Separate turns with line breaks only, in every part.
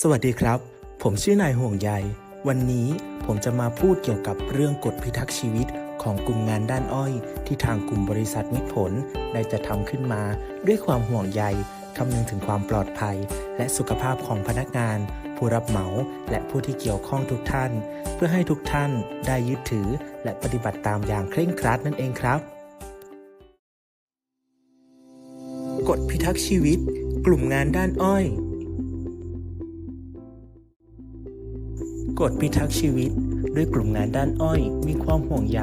สวัสดีครับ ผมชื่อนายห่วงใย วันนี้ผมจะมาพูดเกี่ยวกับเรื่องกฎพิทักษ์ชีวิตของกลุ่มงานด้านอ้อย ที่ทางกลุ่มบริษัทมิตรผลได้จะทำขึ้นมา ด้วยความห่วงใยคำนึงถึงความปลอดภัย และสุขภาพของพนักงาน ผู้รับเหมา และผู้ที่เกี่ยวข้องทุกท่าน เพื่อให้ทุกท่านได้ยึดถือ และปฏิบัติตามอย่างเคร่งครัดนั่นเองครับกฎพิทักษ์ชีวิต กลุ่มงานด้านอ้อย กฎพิทักษ์ชีวิต ด้วยกลุ่มงานด้านอ้อย มีความห่วงใย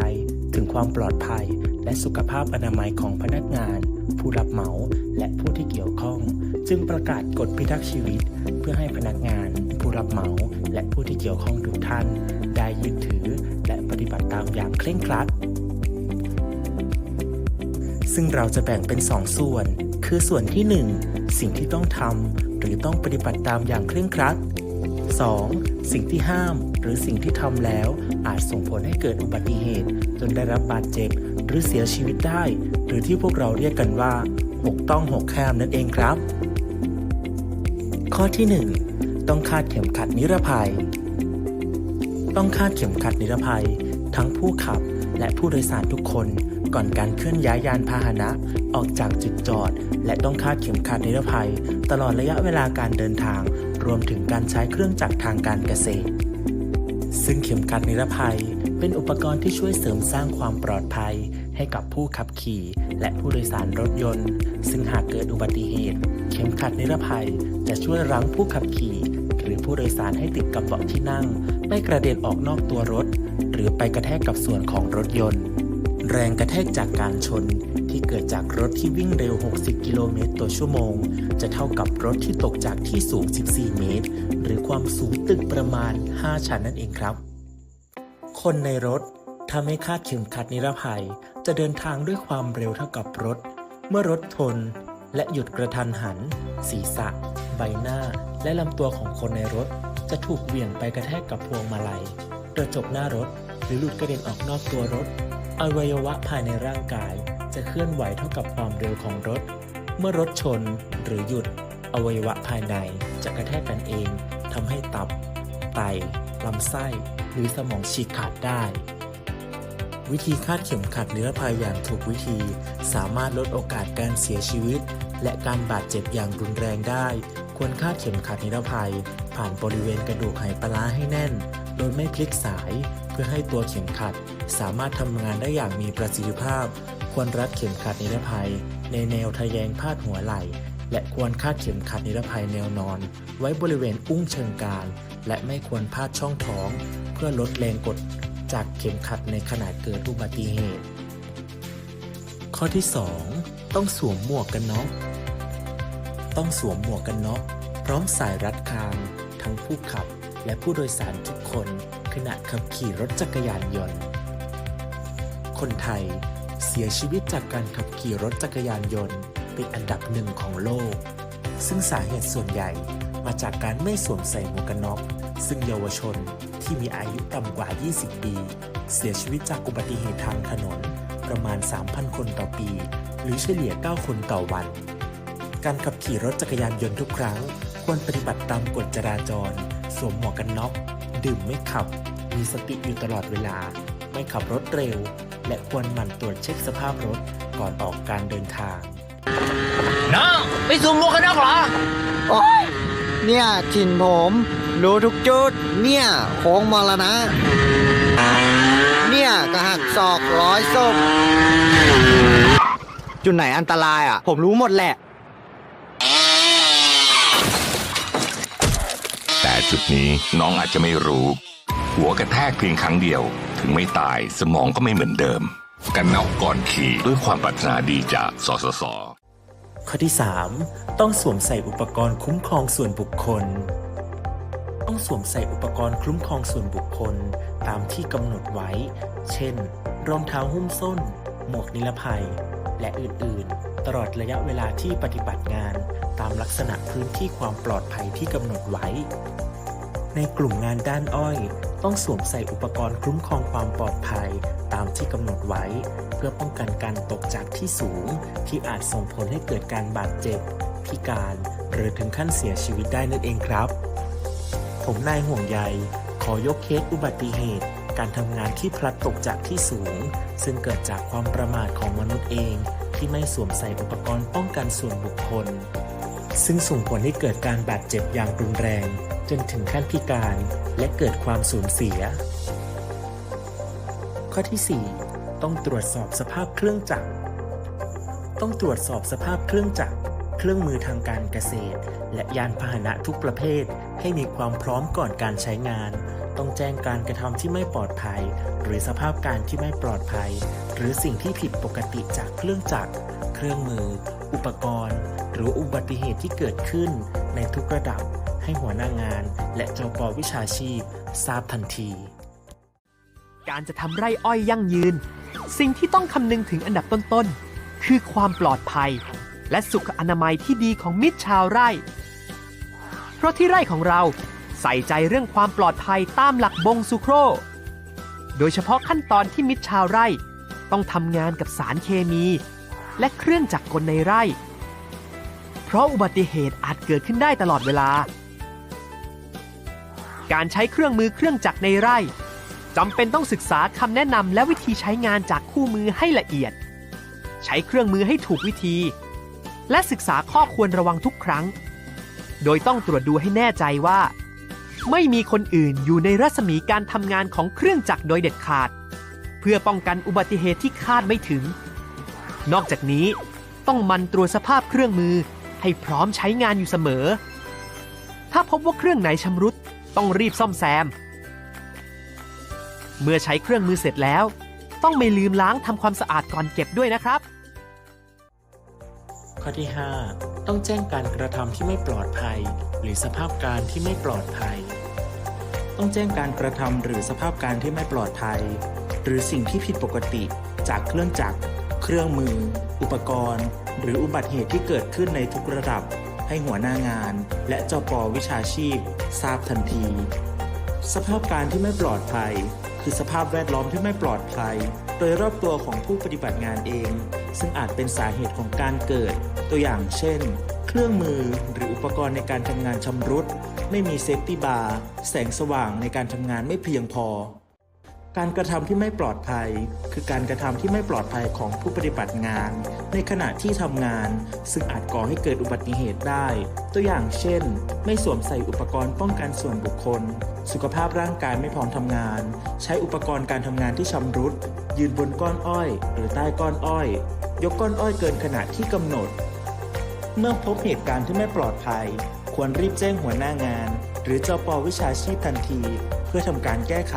ถึงความปลอดภัย และสุขภาพอนามัยของพนักงาน ผู้รับเหมาและผู้ที่เกี่ยวข้อง จึงประกาศกฎพิทักษ์ชีวิต เพื่อให้พนักงาน ผู้รับเหมา และผู้ที่เกี่ยวข้องทุกท่าน ได้ยึดถือ และปฏิบัติตามอย่างเคร่งครัด ซึ่งเราจะแบ่งเป็น 2 ส่วน คือส่วนที่ 1 สิ่งที่ต้องทำหรือต้องปฏิบัติตามอย่างเคร่งครัด 2. สิ่งที่ห้ามหรือสิ่งที่ทำแล้ว อาจส่งผลให้เกิดอุบัติเหตุ จนได้รับบาดเจ็บ หรือเสียชีวิตได้ หรือที่พวกเราเรียกกันว่าหกต้องหกห้ามนั่นเองครับ ข้อที่ 1 ต้องคาดเข็มขัดนิรภัย ต้องคาดเข็มขัดนิรภัย ทั้งผู้ขับและผู้โดยสารทุกคนก่อนการเคลื่อนย้ายยานพาหนะออกจากจุดจอด และต้องคาดเข็มขัดนิรภัย ตลอดระยะเวลาการเดินทาง รวมถึงการใช้เครื่องจักรทางการเกษตร ซึ่งเข็มขัดนิรภัยเป็นอุปกรณ์ที่ช่วยเสริมสร้างความปลอดภัย ให้กับผู้ขับขี่และผู้โดยสารรถยนต์ ซึ่งหากเกิดอุบัติเหตุ เข็มขัดนิรภัยจะช่วยรั้งผู้ขับขี่ หรือผู้โดยสารให้ติดกับเบาะที่นั่ง ไม่กระเด็นออกนอกตัวรถ หรือไปกระแทกกับส่วนของรถยนต์ แรงกระแทกจากการชนที่เกิดจากรถที่วิ่งเร็ว 60 กิโลเมตรต่อชั่วโมง จะเท่ากับรถที่ตกจากที่สูง 14 เมตร หรือความสูงตึกประมาณ 5 ชั้นนั่นเองครับ คนในรถถ้าไม่คาดเข็มขัดนิรภัย จะเดินทางด้วยความเร็วเท่ากับรถ เมื่อรถชนและหยุดกระทันหัน ศีรษะ ใบหน้า และลำตัวของคนในรถ จะถูกเหวี่ยงไปกระแทกกับพวงมาลัย กระจกหน้ารถ หรือหลุดกระเด็นออกนอกตัวรถ อวัยวะภายในร่างกายจะเคลื่อนไหวเท่ากับความเร็วของรถ เมื่อรถชนหรือหยุด อวัยวะภายในจะกระแทกกันเองทำให้ตับ ไตลำไส้ หรือสมองฉีกขาดได้ วิธีคาดเข็มขัดนิรภัยอย่างถูกวิธี สามารถลดโอกาสการเสียชีวิต และการบาดเจ็บอย่างรุนแรงได้ ควรคาดเข็มขัดนิรภัย ผ่านบริเวณกระดูกไหปลาร้าให้แน่น โดยไม่พลิกสาย เพื่อให้ตัวเข็มขัด สามารถทำงานได้อย่างมีประสิทธิภาพ ควรรัดเข็มขัดนิรภัย ในแนวทะแยงพาดหัวไหล่ และควรคาดเข็มขัดนิรภัยแนวนอน ไว้บริเวณอุ้งเชิงกรานและไม่ควรพาดช่องท้อง เพื่อลดแรงกดจากเข็มขัดในขณะเกิดอุบัติเหตุ ข้อที่ 2 ต้องสวมหมวกกันน็อกต้องสวมหมวกกันน็อกพร้อมสายรัดคาง ทั้งผู้ขับ และผู้โดยสารทุกคนขณะขับขี่รถจักรยานยนต์ คนไทยเสียชีวิตจากการขับขี่รถจักรยานยนต์เป็นอันดับหนึ่งของโลก ซึ่งสาเหตุส่วนใหญ่มาจากการไม่สวมใส่หมวกกันน็อก ซึ่งเยาวชนที่มีอายุต่ำกว่า 20 ปี เสียชีวิตจากอุบัติเหตุทางถนน ประมาณ 3,000 คนต่อปี หรือเฉลี่ย 9 คนต่อวัน การขับขี่รถจักรยานยนต์ทุกครั้ง ควรปฏิบัติตามกฎจราจร สวมหมวกกันน็อก ดื่มไม่ขับ มีสติอยู่ตลอดเวลา ไม่ขับรถเร็ว และควรหมั่นตรวจเช็คสภาพรถก่อนออกการเดินทาง
น้องไปสูมหมวกกันน็อกเหรอ
โอ๊ยเนี่ยถิ่นผม รู้ทุกจุด เนี่ยโค้งมรณะ เนี่ยกระหักศอกร้อยศพจุดไหนอันตรายอะ ผมรู้หมดแหละ
นี้น้องอาจจะไม่รู้ หัวกระแทกเพียงครั้งเดียว ถึงไม่ตายสมองก็ไม่เหมือนเดิม กันนอกก่อนขี่ด้วยความปรารถนาดีจากสสส
ข้อที่ 3 ต้องสวมใส่อุปกรณ์คุ้มครองส่วนบุคคล ต้องสวมใส่อุปกรณ์คุ้มครองส่วนบุคคล ตามที่กำหนดไว้ เช่น รองเท้าหุ้มส้น หมวกนิรภัย และอื่น ๆ ตลอดระยะเวลาที่ปฏิบัติงาน ตามลักษณะพื้นที่ความปลอดภัยที่กำหนดไว้ ในกลุ่มงานด้านอ้อย ต้องสวมใส่อุปกรณ์คุ้มครองความปลอดภัยตามที่กำหนดไว้ เพื่อป้องกันการตกจากที่สูง ที่อาจส่งผลให้เกิดการบาดเจ็บ พิการ หรือถึงขั้นเสียชีวิตได้นั่นเองครับ ผมนายห่วงใยขอยกเคสอุบัติเหตุ การทำงานที่พลัดตกจากที่สูง ซึ่งเกิดจากความประมาทของมนุษย์เอง ที่ไม่สวมใส่อุปกรณ์ป้องกันส่วนบุคคล ซึ่งส่งผลให้เกิดการบาดเจ็บอย่างรุนแรง จนถึงขั้นพิการและเกิดความสูญเสีย ข้อที่ 4 ต้องตรวจสอบสภาพเครื่องจักร ต้องตรวจสอบสภาพเครื่องจักร เครื่องมือทางการเกษตร และยานพาหนะทุกประเภท ให้มีความพร้อมก่อนการใช้งาน ต้องแจ้งการกระทำที่ไม่ปลอดภัย หรือสภาพการที่ไม่ปลอดภัย หรือสิ่งที่ผิดปกติจากเครื่องจักร เครื่องมือ อุปกรณ์ หรืออุบัติเหตุที่เกิดขึ้นในทุกระดับ ให้หัวหน้างาน และจปวิชาชีพ ทราบทันที
การจะทำไร่อ้อยยั่งยืน สิ่งที่ต้องคำนึงถึงอันดับต้นๆ คือความปลอดภัย และสุขอนามัยที่ดีของมิตรชาวไร่ เพราะที่ไร่ของเราใส่ใจเรื่องความปลอดภัยตามหลักบงสุโคร โดยเฉพาะขั้นตอนที่มิตรชาวไร่ ต้องทำงานกับสารเคมี และเครื่องจักรกลในไร่ เพราะอุบัติเหตุอาจเกิดขึ้นได้ตลอดเวลา การใช้เครื่องมือเครื่องจักรในไร่จำเป็นต้องศึกษาคำแนะนำและวิธีใช้งานจากคู่มือให้ละเอียด ใช้เครื่องมือให้ถูกวิธี และศึกษาข้อควรระวังทุกครั้ง โดยต้องตรวจดูให้แน่ใจว่า ไม่มีคนอื่นอยู่ในรัศมีการทำงานของเครื่องจักรโดยเด็ดขาด เพื่อป้องกันอุบัติเหตุที่คาดไม่ถึง นอกจากนี้ต้องมันตรวจสภาพเครื่องมือให้พร้อมใช้งานอยู่เสมอ ถ้าพบว่าเครื่องไหนชำรุด ต้องรีบซ่อมแซม เมื่อใช้เครื่องมือเสร็จแล้ว ต้องไม่ลืมล้างทำความสะอาดก่อนเก็บด้วยนะครับ
ข้อที่ 5 ต้องแจ้งการกระทำที่ไม่ปลอดภัย หรือสภาพการที่ไม่ปลอดภัย ต้องแจ้งการกระทำหรือสภาพการที่ไม่ปลอดภัย หรือสิ่งที่ผิดปกติ จากเครื่องจักร เครื่องมือ อุปกรณ์ หรืออุบัติเหตุที่เกิดขึ้นในทุกระดับ ให้หัวหน้างาน และจปวิชาชีพ ทราบทันที สภาพการที่ไม่ปลอดภัย คือสภาพแวดล้อมที่ไม่ปลอดภัย โดยรอบตัวของผู้ปฏิบัติงานเอง ซึ่งอาจเป็นสาเหตุของการเกิด ตัวอย่างเช่น เครื่องมือหรืออุปกรณ์ในการทำงานชำรุด ไม่มีเซฟตี้บาร์แสงสว่างในการทำงานไม่เพียงพอ การกระทำที่ไม่ปลอดภัย คือการกระทำที่ไม่ปลอดภัยของผู้ปฏิบัติงาน ในขณะที่ทำงาน ซึ่งอาจก่อให้เกิดอุบัติเหตุได้ ตัวอย่างเช่น ไม่สวมใส่อุปกรณ์ป้องกันส่วนบุคคล สุขภาพร่างกายไม่พร้อมทำงาน ใช้อุปกรณ์การทำงานที่ชำรุด ยืนบนก้อนอ้อย หรือใต้ก้อนอ้อย ยกก้อนอ้อยเกินขนาดที่กำหนด เมื่อพบเหตุการณ์ที่ไม่ปลอดภัย ควรรีบแจ้งหัวหน้างาน หรือจปวิชาชีพทันที พื่อทำการแก้ไข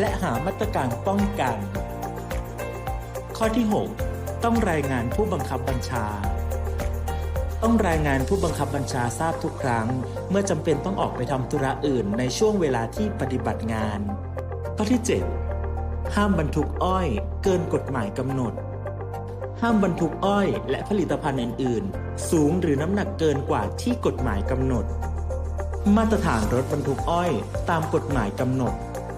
และหามาตรการป้องกัน ข้อที่ 6 ต้องรายงานผู้บังคับบัญชา ต้องรายงานผู้บังคับบัญชาทราบทุกครั้ง เมื่อจำเป็นต้องออกไปทำธุระอื่นในช่วงเวลาที่ปฏิบัติงาน ข้อที่ 7 ห้ามบรรทุกอ้อย เกินกฎหมายกำหนดห้ามบรรทุกอ้อยและผลิตภัณฑ์อื่น ๆ สูงหรือน้ำหนักเกินกว่าที่กฎหมายกำหนด มาตรฐานรถบรรทุกอ้อย ตามกฎหมายกำหนด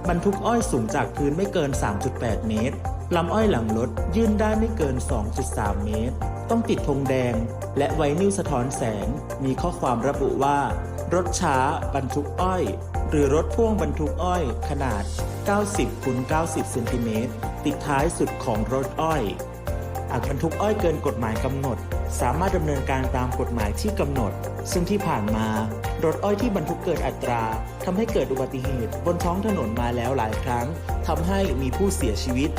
บรรทุกอ้อยสูงจากพื้นไม่เกิน 3.8 เมตรลำอ้อยหลังรถยื่นได้ไม่เกิน 2.3 เมตร ต้องติดธงแดง และไวนิลสะท้อนแสง มีข้อความระบุว่า รถช้าบรรทุกอ้อย หรือรถพ่วงบรรทุกอ้อยขนาด 90คูณ90เซนติเมตรติดท้ายสุดของรถอ้อยหากบรรทุกอ้อยเกินกฎหมายกำหนด สามารถดำเนินการตามกฎหมายที่กำหนด ซึ่งที่ผ่านมา รถอ้อยที่บรรทุกเกินอัตราทำให้เกิดอุบัติเหตุบนท้องถนนมาแล้วหลายครั้งทำให้มีผู้เสียชีวิต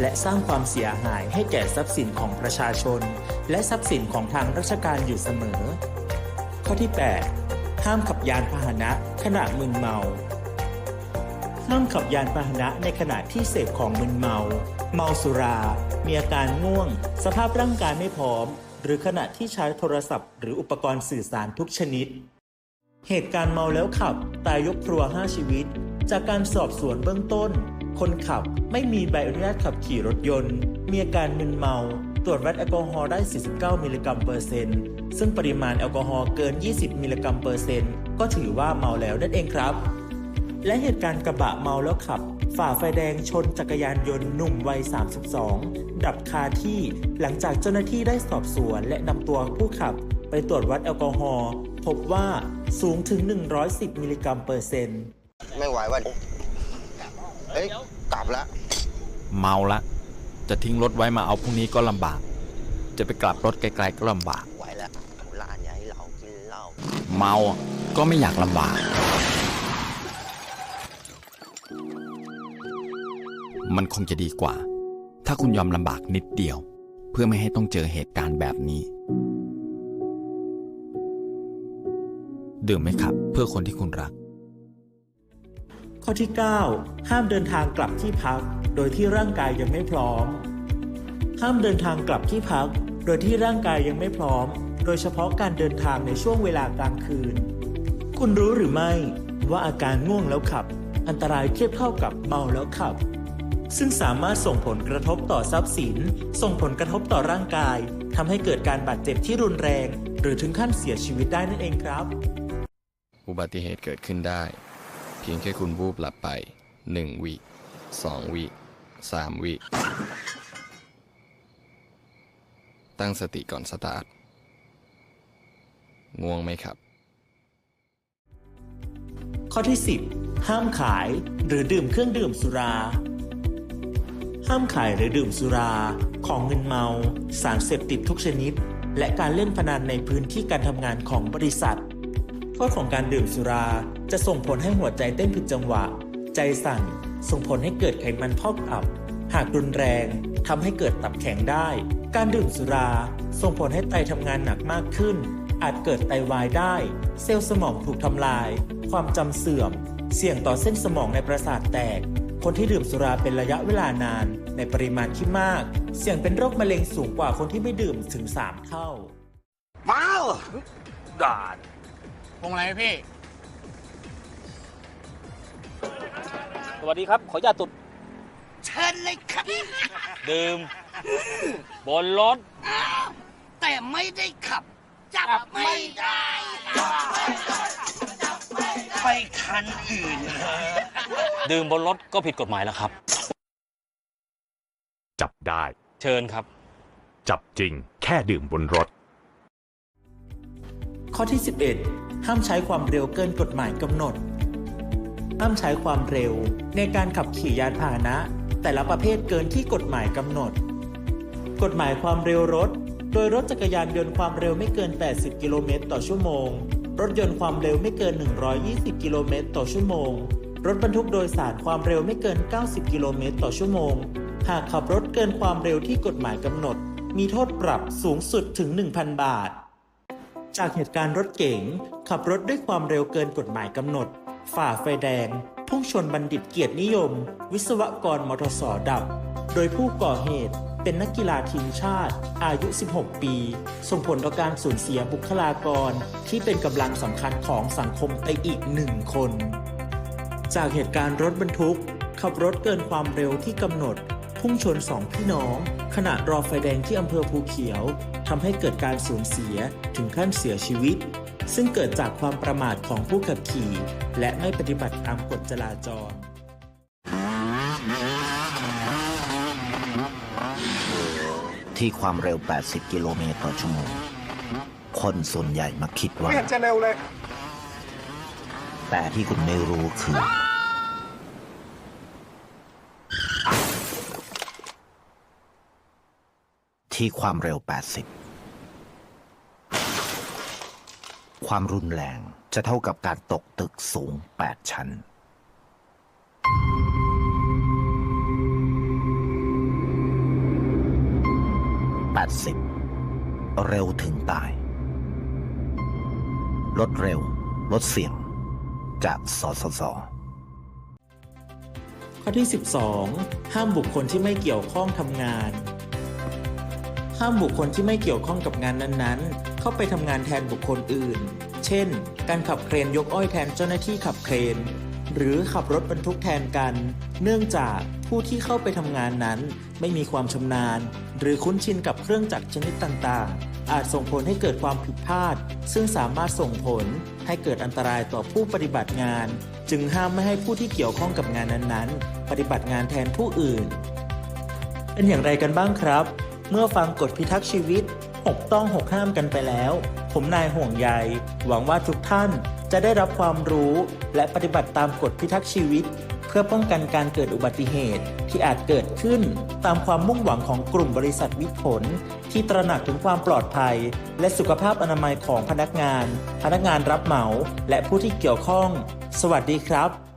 และสร้างความเสียหายให้แก่ทรัพย์สินของประชาชน และทรัพย์สินของทางราชการอยู่เสมอ ข้อที่ 8 ห้ามขับยานพาหนะขณะมึนเมาห้ามขับยานพาหนะในขณะที่เสพของมึนเมา เมาสุรา มีอาการง่วง สภาพร่างกายไม่พร้อม หรือขณะที่ใช้โทรศัพท์ หรืออุปกรณ์สื่อสารทุกชนิด เหตุการณ์เมาแล้วขับ ตายยกครัว 5 ชีวิต จากการสอบสวนเบื้องต้น คนขับไม่มีใบอนุญาตขับขี่รถยนต์ มีอาการมึนเมา ตรวจวัดแอลกอฮอล์ได้ 49 มิลลิกรัมเปอร์เซ็นต์ ซึ่งปริมาณแอลกอฮอล์เกิน 20 มิลลิกรัมเปอร์เซ็นต์ ก็ถือว่าเมาแล้วนั่นเองครับ และเหตุการณ์กระบะเมาแล้วขับ ฝ่าไฟแดงชนจักรยานยนต์หนุ่มวัย 32 ดับคาที่หลังจากเจ้าหน้าที่ได้สอบสวนและนำตัวผู้ขับ ไปตรวจวัดแอลกอฮอล์พบว่าสูงถึง 110 มิลลิกรัมเปอร์เซ็นต์
ไม่ไหวว่ะเอ้ยกลับแล้ว
เมาละ จะทิ้งรถไว้มาเอาพรุ่งนี้ก็ลำบาก จะไปกลับรถไกลๆก็ลำบาก
ไหวแล้วร้านใหญ่เรากินเหล้า
เมาก็ไม่อยากลำบาก มันคงจะดีกว่า ถ้าคุณยอมลำบากนิดเดียว เพื่อไม่ให้ต้องเจอเหตุการณ์แบบนี้ ดื่มไหมครับ เพื่อคนที่คุณรัก
ข้อที่ 9 ห้ามเดินทางกลับที่พัก โดยที่ร่างกายยังไม่พร้อม ห้ามเดินทางกลับที่พัก โดยที่ร่างกายยังไม่พร้อม โดยเฉพาะการเดินทางในช่วงเวลากลางคืน คุณรู้หรือไม่ว่าอาการง่วงแล้วขับ อันตรายเทียบเท่ากับเมาแล้วขับ ซึ่งสามารถส่งผลกระทบต่อทรัพย์สิน ส่งผลกระทบต่อร่างกายทำให้เกิดการบาดเจ็บที่รุนแรง หรือถึงขั้นเสียชีวิตได้นั่นเองครับ
อุบัติเหตุเกิดขึ้นได้ เพียงแค่คุณวูบหลับไป 1 วิ2 วิ 3 วิ ตั้งสติก่อนสตาร์ท ง่วงไหมครับ
ข้อที่ 10 ห้ามขายหรือดื่มเครื่องดื่มสุรา ห้ามขายหรือดื่มสุรา ของเงินเมา สารเสพติดทุกชนิด และการเล่นพนันในพื้นที่การทำงานของบริษัท โทษของการดื่มสุราจะส่งผลให้หัวใจเต้นผิดจังหวะ ใจสั่น ส่งผลให้เกิดไขมันพอกตับ หากรุนแรงทำให้เกิดตับแข็งได้ การดื่มสุรา ส่งผลให้ไตทำงานหนักมากขึ้น อาจเกิดไตวายได้ เซลล์สมองถูกทำลาย ความจำเสื่อม เสี่ยงต่อเส้นสมองในประสาทแตก คนที่ดื่มสุราเป็นระยะเวลานาน ในปริมาณที่มาก เสี่ยงเป็นโรคมะเร็งสูงกว่าคนที่ไม่ดื่มถึง 3 เท่า
ด่านพวงอะไรพี่ สวัสดีครับ ขออนุญาตตุด
เชิญเลยครับ
ดื่ม บนรถ
แต่ไม่ได้ขับ จับไม่ได้ ไปคันอื่น
ดื่มบนรถก็ผิดกฎหมายแล้วครับ
จับได้
เชิญครับ
จับจริง แค่ดื่มบนรถ
ข้อที่ 11 ห้ามใช้ความเร็วเกินกฎหมายกำหนด ห้ามใช้ความเร็วในการขับขี่ยานพาหนะ แต่ละประเภทเกินที่กฎหมายกำหนด กฎหมายความเร็วรถ โดยรถจักรยานยนต์ความเร็วไม่เกิน 80 กิโลเมตรต่อชั่วโมง รถยนต์ความเร็วไม่เกิน 120 กิโลเมตรต่อชั่วโมง รถบรรทุกโดยสารความเร็วไม่เกิน 90 กิโลเมตรต่อชั่วโมง หากขับรถเกินความเร็วที่กฎหมายกำหนด มีโทษปรับสูงสุดถึง 1,000 บาท จากเหตุการณ์รถเก๋งขับรถด้วยความเร็วเกินกฎหมายกำหนด ฝ่าไฟแดง พุ่งชนบัณฑิตเกียรตินิยม วิศวกรมทสดับ โดยผู้ก่อเหตุเป็นนักกีฬาทีมชาติ อายุ 16 ปี ส่งผลต่อการสูญเสียบุคลากร ที่เป็นกำลังสำคัญของสังคมไปอีกหนึ่งคน จากเหตุการณ์รถบรรทุก ขับรถเกินความเร็วที่กำหนด พุ่งชนสองพี่น้อง ขณะรอไฟแดงที่อำเภอภูเขียวทำให้เกิดการสูญเสียถึงขั้นเสียชีวิต ซึ่งเกิดจากความประมาทของผู้ขับขี่ และไม่ปฏิบัติตามกฎจราจร
ที่ความเร็ว 80 กิโลเมตรต่อชั่วโมง คนส่วนใหญ่มักคิดว่า
ไม่เห็นจะเร็วเลย
แต่ที่คุณไม่รู้คือ ที่ความเร็ว 80 ความรุนแรงจะเท่ากับการตกตึกสูง 8 ชั้น 80 เร็วถึงตาย ลดเร็ว ลดเสี่ยง จากสสส
ข้อที่ 12 ห้ามบุคคลที่ไม่เกี่ยวข้องทำงาน ห้ามบุคคลที่ไม่เกี่ยวข้องกับงานนั้นๆ เข้าไปทำงานแทนบุคคลอื่น เช่น การขับเครนยกอ้อยแทนเจ้าหน้าที่ขับเครน หรือขับรถบรรทุกแทนกัน เนื่องจากผู้ที่เข้าไปทำงานนั้น ไม่มีความชำนาญ หรือคุ้นชินกับเครื่องจักรชนิดต่างๆ อาจส่งผลให้เกิดความผิดพลาด ซึ่งสามารถส่งผลให้เกิดอันตรายต่อผู้ปฏิบัติงาน จึงห้ามไม่ให้ผู้ที่เกี่ยวข้องกับงานนั้นๆ ปฏิบัติงานแทนผู้อื่น เป็นอย่างไรกันบ้างครับ เมื่อฟังกฎพิทักษ์ชีวิต6ต้อง6ห้ามกันไปแล้ว ผมนายห่วงใยหวังว่าทุกท่าน จะได้รับความรู้และปฏิบัติตามกฎพิทักษ์ชีวิต เพื่อป้องกันการเกิดอุบัติเหตุที่อาจเกิดขึ้นตามความมุ่งหวังของกลุ่มบริษัทวิผล ที่ตระหนักถึงความปลอดภัย และสุขภาพอนามัยของพนักงาน พนักงานรับเหมา และผู้ที่เกี่ยวข้อง สวัสดีครับ